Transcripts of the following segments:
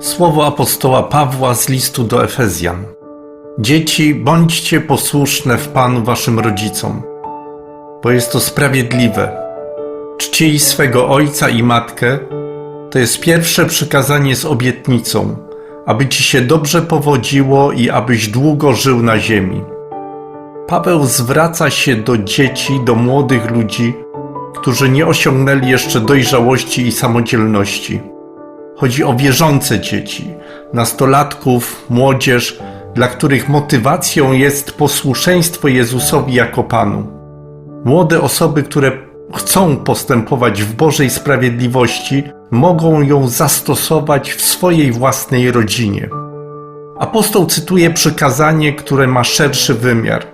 Słowo apostoła Pawła z listu do Efezjan. Dzieci, bądźcie posłuszne w Panu waszym rodzicom, bo jest to sprawiedliwe. Czcij swego ojca i matkę, to jest pierwsze przykazanie z obietnicą, aby ci się dobrze powodziło i abyś długo żył na ziemi. Paweł zwraca się do dzieci, do młodych ludzi, którzy nie osiągnęli jeszcze dojrzałości i samodzielności. Chodzi o wierzące dzieci, nastolatków, młodzież, dla których motywacją jest posłuszeństwo Jezusowi jako Panu. Młode osoby, które chcą postępować w Bożej sprawiedliwości, mogą ją zastosować w swojej własnej rodzinie. Apostoł cytuje przykazanie, które ma szerszy wymiar.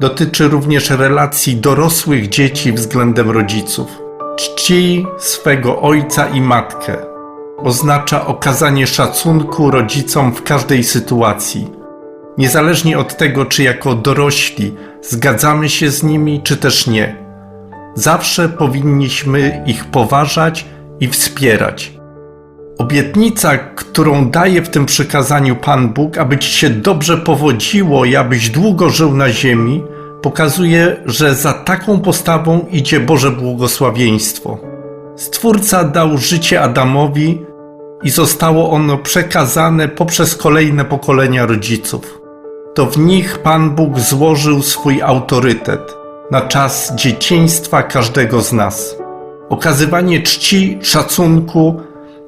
Dotyczy również relacji dorosłych dzieci względem rodziców. Czci swego ojca i matkę oznacza okazanie szacunku rodzicom w każdej sytuacji. Niezależnie od tego, czy jako dorośli zgadzamy się z nimi, czy też nie. Zawsze powinniśmy ich poważać i wspierać. Obietnica, którą daje w tym przykazaniu Pan Bóg, aby ci się dobrze powodziło i abyś długo żył na ziemi, pokazuje, że za taką postawą idzie Boże błogosławieństwo. Stwórca dał życie Adamowi i zostało ono przekazane poprzez kolejne pokolenia rodziców. To w nich Pan Bóg złożył swój autorytet na czas dzieciństwa każdego z nas. Okazywanie czci, szacunku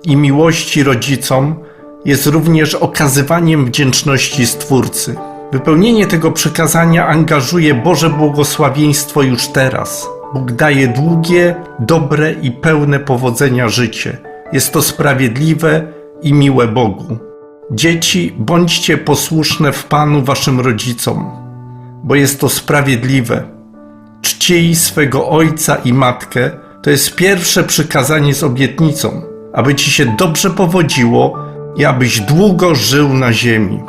i miłości rodzicom jest również okazywaniem wdzięczności Stwórcy. Wypełnienie tego przykazania angażuje Boże błogosławieństwo już teraz. Bóg daje długie, dobre i pełne powodzenia życie. Jest to sprawiedliwe i miłe Bogu. Dzieci, bądźcie posłuszne w Panu waszym rodzicom, bo jest to sprawiedliwe. Czcij swego ojca i matkę, to jest pierwsze przykazanie z obietnicą, aby ci się dobrze powodziło i abyś długo żył na ziemi.